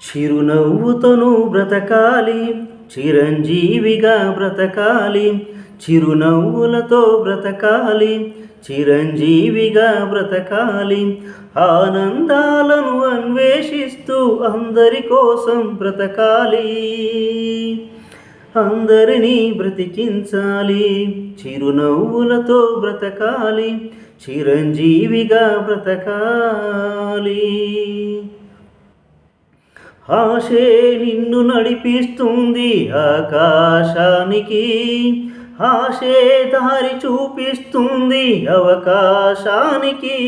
చిరునవ్వుతోను బ్రతకాలి చిరంజీవిగా బ్రతకాలి చిరునవ్వులతో బ్రతకాలి చిరంజీవిగా బ్రతకాలి ఆనందాలను అన్వేషిస్తూ అందరి కోసం బ్రతకాలి అందరినీ బ్రతికించాలి చిరునవ్వులతో బ్రతకాలి చిరంజీవిగా బ్రతకాలి. ఆశే నిన్ను నడిపిస్తుంది ఆకాశానికి. ఆశే దారి చూపిస్తుంది అవకాశానికి.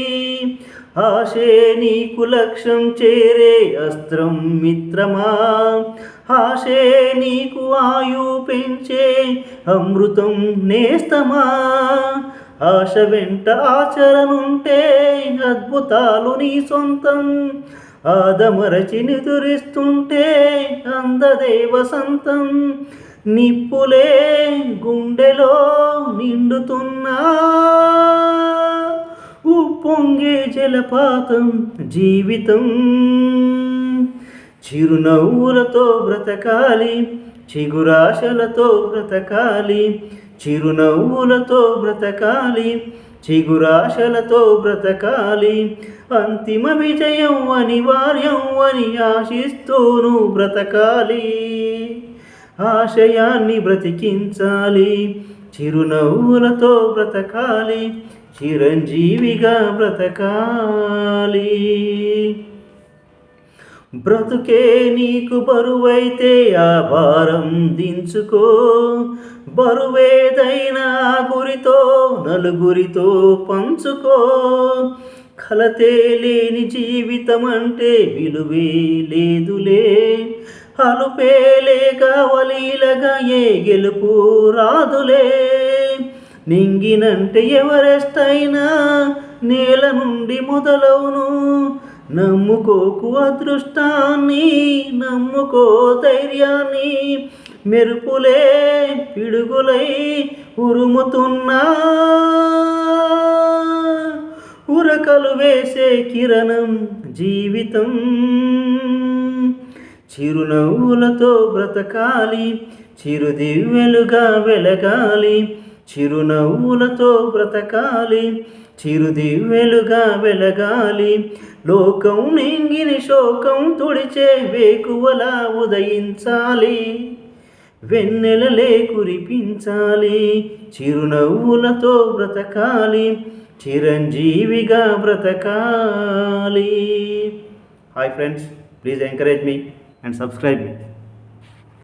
ఆశే నీకు లక్ష్యం చేరే అస్త్రం మిత్రమా? ఆశే నీకు ఆయు పెంచే అమృతం నేస్తమా? ఆశ వెంట ఆచరణుంటే అద్భుతాలు నీ సొంతం. ఆదమరచి నిదురిస్తుంటే అందదే వసంతం నిప్పులే గుండెలో నిండుతున్నా. ఉప్పొంగే జలపాతం జీవితం. చిరునవ్వులతో బ్రతకాలి చిగురాశలతో బ్రతకాలి చిరునవ్వులతో బ్రతకాలి చిగురాశలతో బ్రతకాలి. అంతిమ విజయం అనివార్యం అని ఆశిస్తూను బ్రతకాలి. ఆశయాన్ని బ్రతికించాలి. చిరునవ్వులతో బ్రతకాలి. చిరంజీవిగా బ్రతకాలి. బ్రతుకే నీకు బరువైతే ఆ భారం దించుకో. బరువేదైనా గురితో నలుగురితో పంచుకో. కలతే లేని జీవితం అంటే విలువే లేదులే. అలుపే లేక వలీలగా ఏ గెలుపు రాదులే. నింగినంటే ఎవరెస్ట్ అయినా నేల నుండి మొదలవును. నమ్ముకోకు అదృష్టాన్ని నమ్ముకో ధైర్యాన్ని. మెరుపులే పిడుగులై ఉరుముతున్నా. ఉరకలు వేసే కిరణం జీవితం. చిరునవ్వులతో బ్రతకాలి చిరుదివ్వెలుగా వెలగాలి. చిరునవ్వులతో బ్రతకాలి చిరుదివ్వెలుగా వెలగాలి. లోకం నింగిని శోకం తుడిచే వేకువలా ఉదయించాలి. వెన్నెలలే కురిపించాలి. చిరునవ్వులతో బ్రతకాలి. చిరంజీవిగా బ్రతకాలి. Hi friends please encourage me and subscribe me.